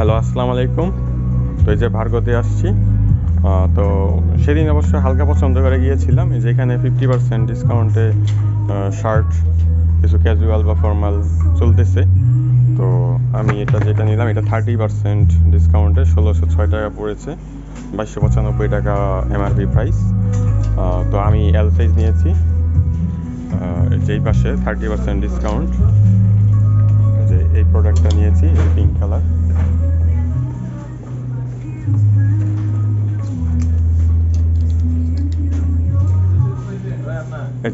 Hello, আসসালামু আলাইকুম। তো এই যে ভার্গতে আসছি। তো সেদিন অবশ্য হালকা পছন্দ করে গিয়েছিলাম, এই যে এখানে ফিফটি পার্সেন্ট ডিসকাউন্টে শার্ট কিছু ক্যাজুয়াল বা ফর্মাল চলতেছে। তো আমি এটা যেটা নিলাম, এটা থার্টি পার্সেন্ট ডিসকাউন্টে ষোলোশো ছয় টাকা পড়েছে, বাইশশো পঁচানব্বই টাকা এমআরপি প্রাইস তো আমি এল সাইজ নিয়েছি যেই পাশে থার্টি পার্সেন্ট ডিসকাউন্ট যে এই প্রোডাক্টটা নিয়েছি পিঙ্ক কালার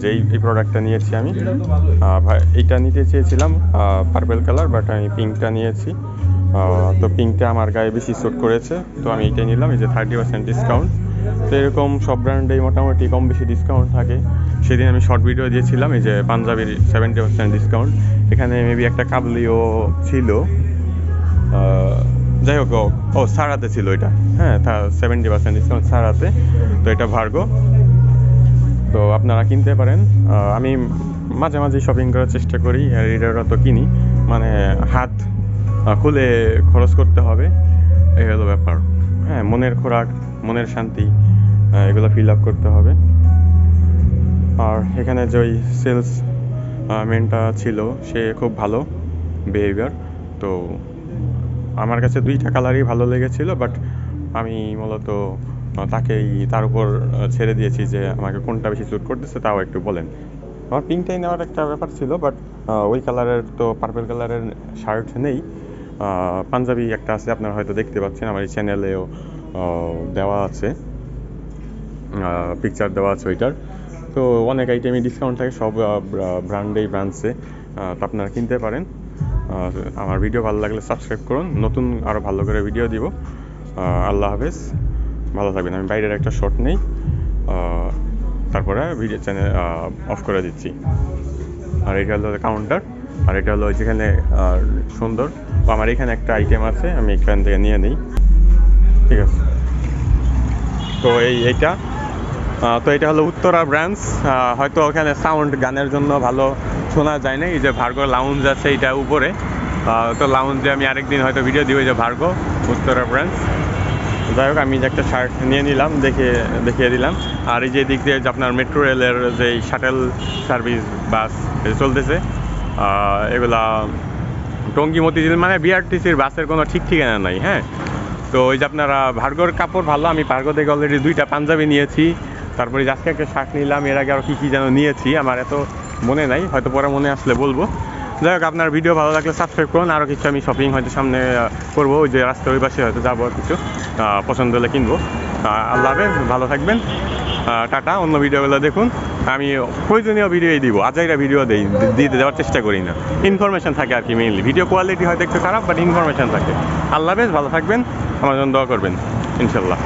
যে এই প্রোডাক্টটা নিয়েছি আমি। এইটা নিতে চেয়েছিলাম পার্পেল কালার বাট আমি পিঙ্কটা নিয়েছি। তো পিঙ্কটা আমার গায়ে বেশি স্যুট করেছে, তো আমি এইটাই নিলাম, এই যে থার্টি পার্সেন্ট ডিসকাউন্ট তো এরকম সব ব্র্যান্ডেই মোটামুটি কম বেশি ডিসকাউন্ট থাকে। সেদিন আমি শর্ট ভিডিও দিয়েছিলাম, এই যে পাঞ্জাবির সেভেন্টি পার্সেন্ট ডিসকাউন্ট এখানে মেবি একটা কাবলিও ছিল যাই হোক, ও- সারাতে ছিল এটা। হ্যাঁ সেভেন্টি পার্সেন্ট ডিসকাউন্ট সারাতে, তো এটা ভার্গো তো আপনারা কিনতে পারেন। আমি মাঝে মাঝে শপিং করার চেষ্টা করি, আর এটার তো কিনি। মানে হাত খুলে খরচ করতে হবে, এই হলো ব্যাপার। হ্যাঁ মনের খোরাক, মনের শান্তি এগুলো ফিল আপ করতে হবে। আর এখানে যে ওই সেলস মেনটা ছিল, সে খুব ভালো বিহেভিয়ার তো আমার কাছে দুইটা কালারই ভালো লেগেছিল বাট আমি মূলত তাকেই তার উপর ছেড়ে দিয়েছি যে আমাকে কোনটা বেশি স্যুট করতেছে তাও একটু বলেন। আমার পিঙ্কটাই নেওয়ার একটা ব্যাপার ছিল বাট ওই কালারের তো পার্পল কালারের শার্ট নেই। পাঞ্জাবি একটা আছে, আপনারা হয়তো দেখতে পাচ্ছেন, আমার এই চ্যানেলেও দেওয়া আছে। পিকচার দেওয়া আছে ওইটার। তো অনেক আইটেমই ডিসকাউন্ট থাকে, সব ব্র্যান্ডেই ব্রাঞ্চে তো আপনারা কিনতে পারেন। আমার ভিডিও ভালো লাগলে সাবস্ক্রাইব করুন। নতুন আরও ভালো করে ভিডিও দিব। আল্লাহ হাফেজ। ভালো থাকবেন। আমি বাইরের একটা শট নেই তারপরে ভিডিও চ্যানেল অফ করে দিচ্ছি। আর এটা হলো কাউন্টার আর এটা হলো যেখানে সুন্দর। আমার এখানে একটা আইটেম আছে, আমি এখান থেকে নিয়ে নিই। ঠিক আছে। তো এই, এইটা তো এটা হলো উত্তরা ব্রাঞ্চ হয়তো ওখানে সাউন্ড গানের জন্য ভালো শোনা যায় না এই যে ভার্গো লাউঞ্জ আছে এটা উপরে। তো লাউঞ্জে আমি আরেকদিন হয়তো ভিডিও দিব যে ভার্গো, উত্তরা ব্রাঞ্চ যাই হোক, আমি একটা শার্ট নিয়ে নিলাম, দেখে, দেখিয়ে দিলাম। আর এই যে দিক দিয়ে যে আপনার মেট্রো রেলের যে শাটেল সার্ভিস বাস চলতেছে এগুলা টঙ্গি মতিঝিল মানে বিআরটিসির বাসের কোনো ঠিক ঠিকানা নাই হ্যাঁ? তো ওই যে আপনারা ভার্গোর কাপড় ভালো, আমি ভার্গো থেকে অলরেডি দুইটা পাঞ্জাবি নিয়েছি। তারপরে আজকে একটা শার্ট নিলাম, এর আগে আরও কী কী যেন নিয়েছি, আমার এত মনে নাই, হয়তো পরে মনে আসলে বলব। যাই হোক, আপনার ভিডিও ভালো লাগলে সাবস্ক্রাইব করুন আরও কিছু আমি শপিং হয়তো সামনে করব, ওই যে রাস্তার ওই পাশে হয়তো যাব কিছু। পছন্দ হলে কিনবো। আল্লাহ হাফেজ, ভালো থাকবেন। টাটা, অন্য ভিডিওগুলো দেখুন। আমি প্রয়োজনীয় ভিডিওই দিব, আজাইরা ভিডিও দিই, দিতে দেওয়ার চেষ্টা করি না। ইনফরমেশান থাকে আর কি মেইনলি ভিডিও কোয়ালিটি হয়তো একটু খারাপ বাট ইনফরমেশান থাকে। আল্লাহ হাফেজ, ভালো থাকবেন। আমার জন্য দোয়া করবেন ইনশাল্লাহ